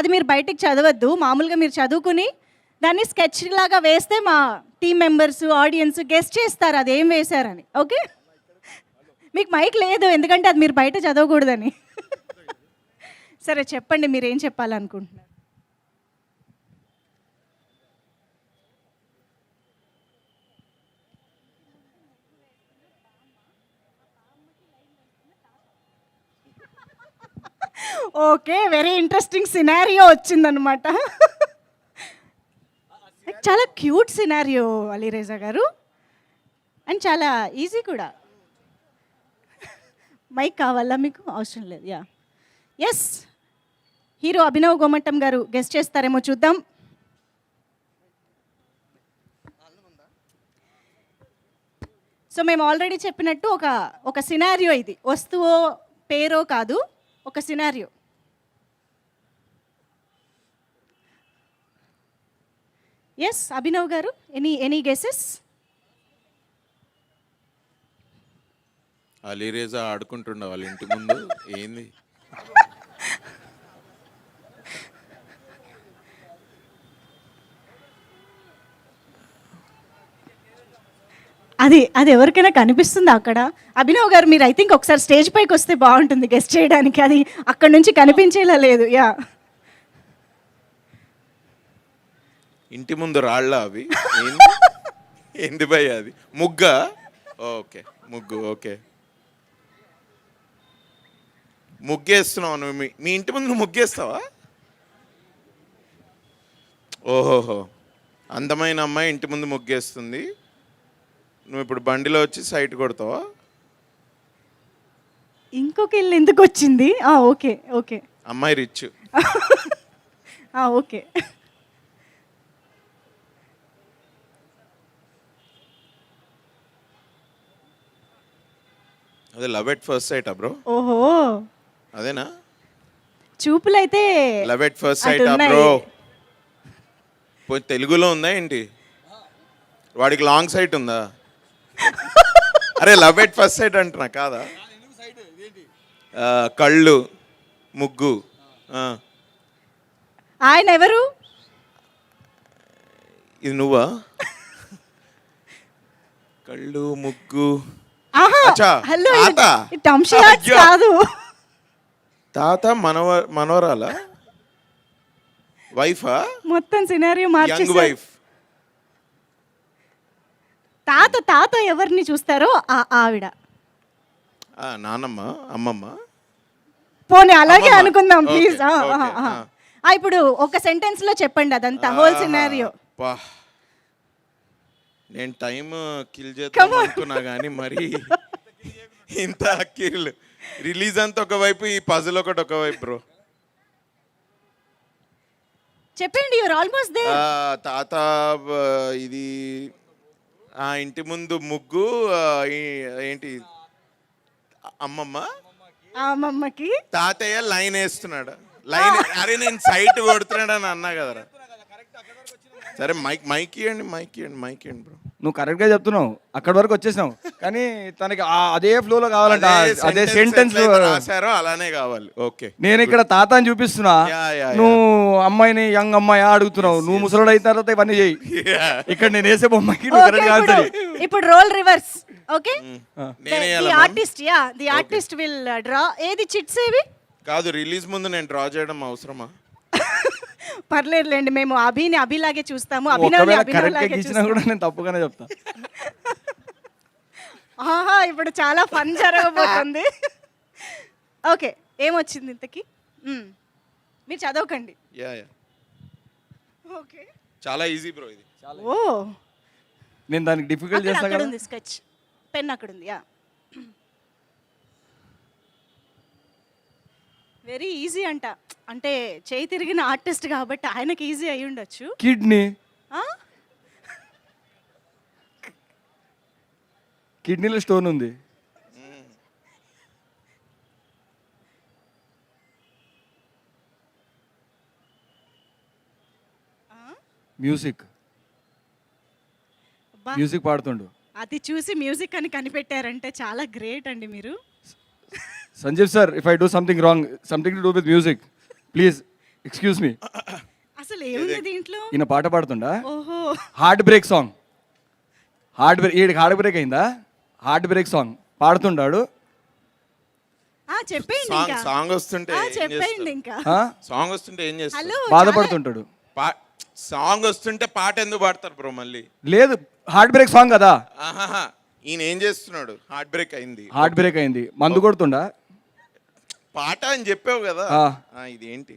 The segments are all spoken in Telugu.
అది మీరు బయటికి చదవద్దు. మామూలుగా మీరు చదువుకుని దాన్ని స్కెచ్ లాగా వేస్తే మా టీం మెంబర్స్ ఆడియన్స్ గెస్ట్ చేస్తారు. అది ఏం వేశారని. ఓకే? మీకు మైక్ లేదు. ఎందుకంటే అది మీరు బయట చదవకూడదని. సరే చెప్పండి. మీరు ఏం చెప్పాలనుకుంటున్నారు? ఓకే వెరీ ఇంట్రెస్టింగ్ సినారియో వచ్చిందనమాట చాలా క్యూట్ సినారియో అలీరేజా గారు. అండ్ చాలా ఈజీ కూడా. మైక్ కావాలా మీకు? అవసరం లేదు yeah yes hero Abhinav Gomatam గారు గెస్ట్ చేస్తారేమో చూద్దాం. సో మేము ఆల్రెడీ చెప్పినట్టు ఒక ఒక సినారియో ఇది. వస్తువో పేరో కాదు ఒక సినారియో ఎస్ అభినవ్ గారు ఎనీ ఎనీ గెసెస్ అలీరేజా ఆడుకుంటుండ వాళ్ళ ఇంటి ముందు ఏంది? అది అది ఎవరికైనా కనిపిస్తుందా అక్కడ? అభినవ్ గారు మీరు ఐ థింక్ ఒకసారి స్టేజ్ పైకి వస్తే బాగుంటుంది గెస్ట్ చేయడానికి. అది అక్కడ నుంచి కనిపించేలా లేదు యా ఇంటి ముందు రాళ్ళ అవి. ఏంది భయ్ అది? ముగ్గ? ఓకే ముగ్గు ఓకే. ముగ్గేస్తున్నావు నువ్వు. మీ మీ ఇంటి ముందు నువ్వు ముగ్గేస్తావా? ఓహోహో. అందమైన అమ్మాయి ఇంటి ముందు ముగ్గేస్తుంది. నువ్వు ఇప్పుడు బండిలో వచ్చి సైట్ కొడతావా? ఇంకొక ఇల్లు ఎందుకు వచ్చింది? Okay okay. అమ్మాయి రిచ్. ఓకే. అదే love at first sight bro ఓహో. అదేనా? చూపులైతే love at first sight. Bro పోయి తెలుగులో ఉందా ఏంటి? వాడికి లాంగ్ సైట్ ఉందా? అరే లవ్ ఎట్ ఫస్ట్ సైట్ అంటున్నా కాదా? కళ్ళు ముగ్గు ఆయన ఎవరు? ఇది నువ్వా? కళ్ళు ముగ్గు హలో. కాదు. తాత మనవ మనవరాలా? వైఫా? మొత్తం సినారియో యంగ్ మార్చేసారు వైఫ్ తాత తాత ఎవరిని చూస్తారో ఆ ఆవిడ. నానమ్మ అమ్మమ్మ? పోనీ అలాగే. అనుకుందాం ప్లీజ్. ఇప్పుడు ఒక సెంటెన్స్లో చెప్పండి అదంతా హోల్ సినారియో. నేను టైం కిల్ చేద్దాం. అనుకున్నా కానీ మరి ఇంత కిల్. రిలీజ్ అంతా ఒకవైపు ఈ పజిల్ ఒకటి ఒకవైపు బ్రో చెప్పండి యూర్ ఆల్మోస్ట్ దే తాత ఇది ఆ ఇంటి ముందు ముగ్గు ఏంటి? అమ్మమ్మ? అమ్మమ్మకి. తాతయ్య లైన్ వేస్తున్నాడు. లైన్ అరే నేను సైట్ కొడుతున్నాడు అని అన్నా కదరా. సరే మైక్ మైక్ ఇవ్వండి మైక్ ఇవ్వండి మైక్ ఇవ్వండి బ్రో. నువ్వు కరెక్ట్గా చెప్తున్నావు. అక్కడి వరకు వచ్చేసినావు. కానీ తనకి ఆ- అదే ఫ్లోలో కావాలంట. ఆ- అదే సెంటెన్స్ రాశారో అలానే కావాలి. ఓకే. నేను ఇక్కడ తాత అని చూపిస్తున్నా. Yeah, yeah, yeah. నువ్వు అమ్మాయిని యంగ్ అమ్మాయి అడుగుతున్నావు నువ్వు ముసలోడు అయిన తర్వాత ఇవన్నీ చేయి ఇక్కడ నేను వేసే బొమ్మకి నువ్వు ఓకే ఇప్పుడు రోల్ రివర్స్ ఓకే నేనే ది ఎలా artist yeah the artist will draw ఏది చిట్స్ ఏవి? కాదు రిలీజ్ ముందు నేను డ్రా చేయడం అవసరమా? పర్లేదులేండి మేము అభిని అభిలాగే చూస్తాము అభినవ్ని ఒకవేళ కరెక్ట్ చూస్తాము కూడా నేను తప్పుగానే చెప్తా. ఆహా ఇప్పుడు చాలా ఫన్ జరగబోతుంది. ఓకే ఏమొచ్చింది ఇంతకి? మ్మ్. మీరు చదవకండి. Yeah yeah okay. చాలా ఈజీ బ్రో ఇది. ఓ. నేను దానికి డిఫికల్ట్ అక్కడ చేస్తా అక్కడ కదా. ఉంది స్కెచ్ పెన్ అక్కడ ఉంది యా వెరీ ఈజీ అంట. అంటే చేయి తిరిగిన ఆర్టిస్ట్ కాబట్టి ఆయనకి ఈజీ అయి ఉండొచ్చు. కిడ్నీ. ఆ? కిడ్నీలో స్టోన్ ఉంది. మ్యూజిక్. మ్యూజిక్ పాడుతుండు. అది చూసి మ్యూజిక్ అని కనిపెట్టారంటే చాలా గ్రేట్ అండి మీరు. Sanjeev sir if I do something wrong something to do with music please excuse me అసలు ఏముంది దీంట్లో? ఈయన పాట పాడుతుండా? ఓహో. Heartbreak song heartbreak ఈడికి హార్ట్ బ్రేక్ అయిందా? హార్ట్ బ్రేక్ సాంగ్ పాడుతుండాడు. ఆ చెప్పేయండి సాంగ్ ఇంకా. సాంగ్ వస్తుంటే ఆ, ఏం చెప్పేయండి? ఇంకా. ఆ? సాంగ్ వస్తుంటే ఏం చేస్తారు హలో బాధపడుతుంటాడు. పా- సాంగ్ వస్తుంటే పాట ఎందుకు పాడతారు బ్రో మళ్ళీ? లేదు హార్ట్ బ్రేక్ సాంగ్ కదా. ఆహాహా. ఈయన ఏం చేస్తున్నాడు? హార్ట్ బ్రేక్ అయింది. హార్ట్ బ్రేక్ అయింది. మందు కొడుతుండా? పాట అని చెప్పావు కదా. ఆ. ఆ, ఇదేంటి?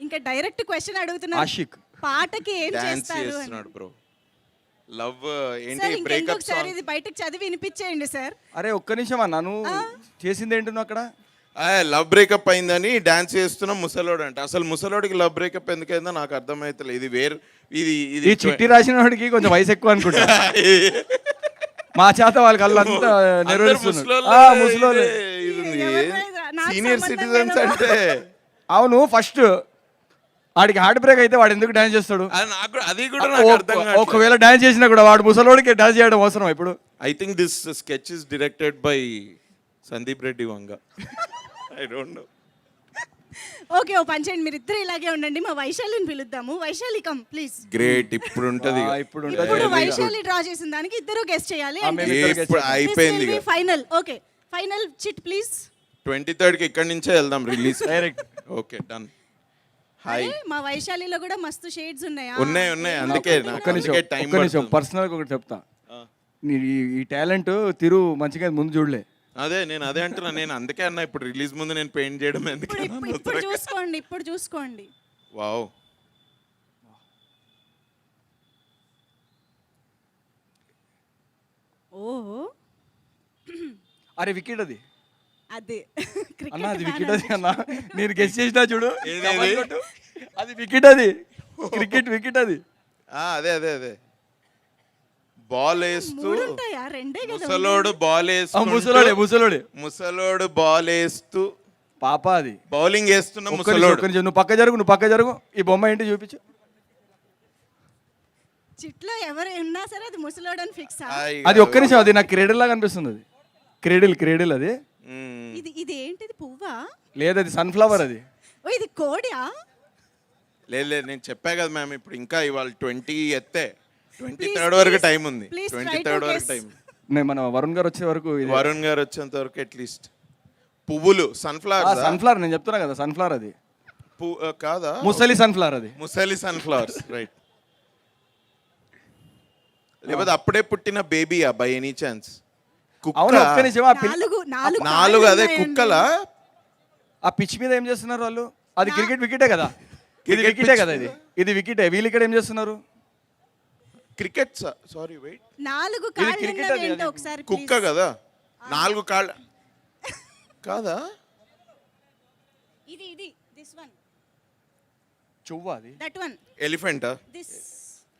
ఇంకా డైరెక్ట్ క్వశ్చన్ అడుగుతున్నారు ఆషిక్. పాటకి ఏం డాన్స్ చేస్తారు అని. చేస్తున్నాడు బ్రో. లవ్ ఏంటి బ్రేకప్ ఇంకెందుకు సార్? సాంగ్ ఇది బయటకు చదివి వినిపించేయండి సార్. అరే ఒక్క నిమిషం అన్న నువ్వు చేసింది ఏంటి నువ్వు అక్కడ? లవ్ బ్రేకప్ అయిందని డాన్స్ చేస్తున్న ముసలోడు అంట అసలు ముసలోడికి లవ్ బ్రేకప్ ఎందుకైందో నాకు అర్థమైతలేదు. ఇది వేరు ఇది ఈ ఇది చిట్టి రాసిన వాడికి కొంచెం వయసు ఎక్కువ అనుకుంటా. మా చేత వాళ్ళకి వాళ్ళంతా నెరవేరుస్తున్నారు. Senior citizens. అంటే. అవును ఫస్ట్ వాడికి హార్ట్ బ్రేక్ అయితే వాడు ఎందుకు డాన్స్ చేస్తాడు? అది నాకు కూడా- అది కూడా నాకు అర్థం ఒక- ఒకవేళ డాన్స్ చేసినా కూడా వాడు ముసలోడికి డాన్స్ చేయడం అవసరం ఇప్పుడు? I think this sketch is directed by Sandeep Reddy Vanga I don't know okay ఓ పని చేయండి. మీరు ఇద్దరు ఇలాగే ఉండండి. మా వైశాలిని పిలుద్దాము. వైశాలి కమ్ ప్లీజ్ గ్రేట్ ఇప్పుడు ఉంటది ఇప్పుడు. వైశాలి డ్రా చేసిన దానికి ఇద్దరు గెస్ట్ చేయాలి. అయిపోయింది final okay final chit please twenty థర్డ్కి ఇక్కడి నుంచే వెళ్దాం release direct okay done hi మా వైశాలిలో కూడా మస్తు షేడ్స్ ఉన్నాయా? ఉన్నాయి ఉన్నాయి. అందుకే ఒక్క నిమిషం పర్సనల్ ఒకటి చెప్తా. నీ ఈ టాలెంట్ తిరు మంచిగా ముందు చూడలే. అదే నేను అదే అంటున్నా. నేను అందుకే అన్న ఇప్పుడు రిలీజ్ ముందు నేను పెయింట్ చేయడం ఇప్పుడు ఎందుకు ఇప్పుడు చూసుకోండి ఇప్పుడు చూసుకోండి. వావ్. ఓహో. అరే వికెట్ అది. అదే. అన్న అది వికెట్ అది అన్న. నేను గెస్ చేసినా చూడు. ఏది. అది వికెట్ అది. క్రికెట్ వికెట్ అది. ఆ, అదే అదే అదే. బాల్ వేస్తూ మూడు ఉంటాయా రెండే కదా ముసలోడు బాల్ ఆ, ముసలోడే వేస్తూ ముసలోడే. ముసలోడు బాల్ వేస్తూ పాప అది. బౌలింగ్ వేస్తున్న ఒక్క నిమిషం, ముసలోడు. ఒక్క నిమిషం. నువ్వు పక్క జరుగు నువ్వు పక్క జరుగు. ఈ బొమ్మ ఏంటి చూపించు. చిట్లో ఎవరు ఉన్నా సరే అది ముసలోడు అని ఫిక్స్ అది ఒక్క నిమిషం అది నాకు క్రెడిల్ లాగా అనిపిస్తుంది అది. క్రెడిల్ క్రెడిల్ అది. ఇది ఇది ఏంటిది పువ్వా? లేదు అది సన్ఫ్లవర్ అది. ఓ ఇది కోడియా? లేదు లేదు నేను చెప్పా కదా మ్యామ్ ఇప్పుడు ఇంకా ఇవాళ ట్వంటీ ఎత్తే. ట్వంటీ థర్డ్ వరకు టైం ఉంది. Please ట్వంటీ to థర్డ్ వరకు guess. టైం నేను మన వరుణ్ గారు వచ్చే వరకు ఇది వరుణ్ గారు వచ్చేంత వరకు అట్లీస్ట్ పువ్వులు సన్ఫ్లవర్స్ సన్ఫ్లవర్ నేను చెప్తున్నా కదా సన్ఫ్లవర్ అది. కాదా? ముసలి సన్ఫ్లవర్ అది. ముసలి సన్ఫ్లవర్స్ రైట్ లేకపోతే అప్పుడే పుట్టిన బేబీయా బై ఎనీ ఛాన్స్ అవును ఒక్క కుక్క ఆ పిల్ల- నాలుగు నాలుగు నాలుగు కాళ్ళు అదే ఉన్నాయండి. కుక్కలా? ఆ పిచ్ మీద ఏం చేస్తున్నారు వాళ్ళు? అది క్రికెట్ వికెటే కదా? ఇది Cricket వికెటే pitch కదా ఇది? ఇది వికెటే వీళ్ళు ఇక్కడ ఏం చేస్తున్నారు? Cricket sorry wait. నాలుగు కాళ్ళు ఒకసారి కుక్క. కదా? నాలుగు కాళ్ళ. కాదా? ఇది ఇది దిస్ వన్ చువ్వ అది? దట్ వన్ ఎలిఫెంటా దిస్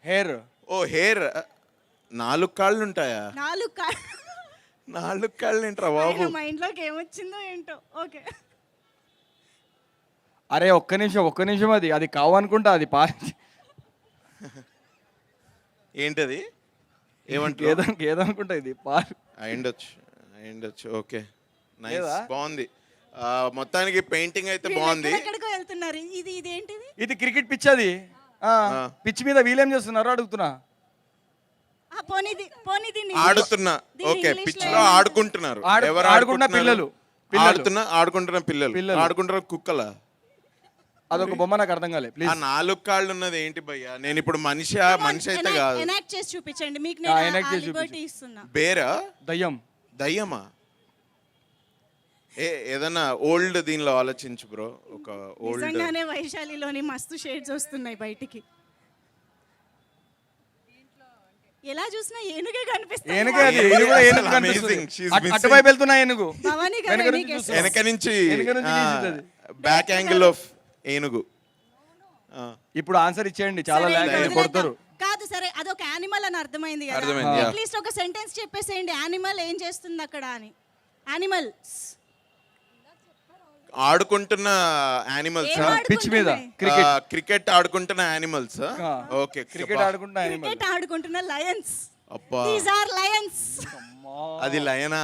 హెయిర్ ఓ హెయిర్ నాలుగు కాళ్ళు ఉంటాయా? నాలుగు కాళ్ళు. నాలుగు కాళ్ళు ఏంట్రా బాబు? ఆయన మైండ్లోకి ఏమొచ్చిందో ఏంటో. ఓకే. అరే ఒక్క నిమిషం ఒక్క నిమిషం అది అది కావనుకుంటా అది పా ఏంటది? ఏమంటారు ఏదో ఏదనుకుంటా ఇది? పా అయిండొచ్చు అయిండొచ్చు ఓకే. నైస్? బాగుంది. ఆ, మొత్తానికి పెయింటింగ్ అయితే బాగుంది. ఎక్కడికో వెళ్తున్నారు. ఇది ఇది ఏంటిది ఇది క్రికెట్ పిచ్ అది. పిచ్ మీద వీళ్ళేం చేస్తున్నారు అడుగుతున్నా. ఆ పోనీది పోనీది నీ- ఆడుతున్నా. దీన్ని ఓకే English పిచ్లో ఆడుకుంటున్నారు. ఆడు- ఎవరు ఆడుకుంటున్న ఆడుకుంటున్నారు? పిల్లలు. పిల్లలు. ఆడుతున్నా ఆడుకుంటున్న పిల్లలు. పిల్లలు. ఆడుకుంటున్న కుక్కల? అదొక బొమ్మ నాకు అర్థం కాలే. ఆ ప్లీజ్ నాలుగు కాళ్ళు ఉన్నది ఏంటి భయ్యా? నేను ఇప్పుడు మనిషి మనిషి అయితే కాదు. enact చేసి చూపించండి. మీకు ఆ, నేను ఆ చేసి లిబర్టీ ఇస్తున్నా. బేరా? దయ్యం. దయ్యమా? ఏ ఏదన్నా ఓల్డ్ దీనిలో ఆలోచించు బ్రో. ఒక ఓల్డ్ నిజంగానే వైశాలిలోని మస్తు షేడ్స్ వస్తున్నాయి బయటికి. ఎలా చూసినా ఏనుగే కనిపిస్తుంది. ఏనుగే అది ఇది కూడా అసలు ఏనుగు కనిపిస్తుంది. amazing. She's అటు- missing. అటువైపు వెళ్తున్నా ఏనుగు. భవానీ గారు వెనక నుంచి. వెనక నుంచి వెనక నుంచి గీసింది బ్యాక్ యాంగిల్ ఆఫ్ ఏనుగు. ఆ, ఇప్పుడు ఆన్సర్ ఇచ్చేయండి చాలా ల్యాగ్. కొడతారు. కాదు సరే అదొక యానిమల్ అని అర్థమైంది కదా. అర్థమైంది, yeah. అట్లీస్ట్ ఒక సెంటెన్స్ చెప్పేసేయండి యానిమల్ ఏం చేస్తుంది అక్కడ అని. యానిమల్ ఆడుకుంటున్న యానిమల్స్ ఏం పిచ్ మీద? క్రికెట్ క్రికెట్ ఆడుకుంటున్న యానిమల్స్ ఆ. ఓకే క్రికెట్ ఆడుకుంటున్నా animal. క్రికెట్ ఆడుకుంటున్న లయన్స్ అబ్బా. దీస్ ఆర్ లయన్స్ అది లయనా?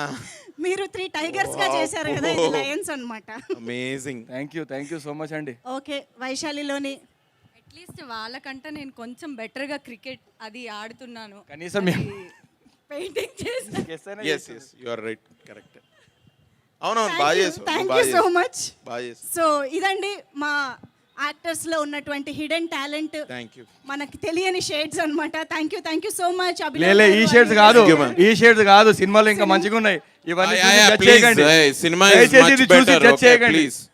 మీరు త్రీ టైగర్స్గా చేశారు కదా ఇది లయన్స్ అన్నమాట. Amazing thank you thank you so much అండి ఓకే వైశాలిలోని. అట్లీస్ట్ వాళ్ళకంటే నేను కొంచెం బెటర్గా క్రికెట్ అది ఆడుతున్నాను. కనీసం పెయింటింగ్ చేసి yes yes you are right correct అవునవును బాగా చేసావు థ్యాంక్ యూ సో. మచ్ బాగా చేసావు. సో ఇదండి మా యాక్టర్స్లో ఉన్నటువంటి హిడెన్ టాలెంట్ మనకి తెలియని షేడ్స్ అన్నమాట. Thank you thank you so much లేలే ఈ షేడ్స్ కాదు. ఈ షేడ్స్ కాదు. సినిమాలో ఇంకా మంచిగా ఉన్నాయి ఇవన్నీ yeah, చూసి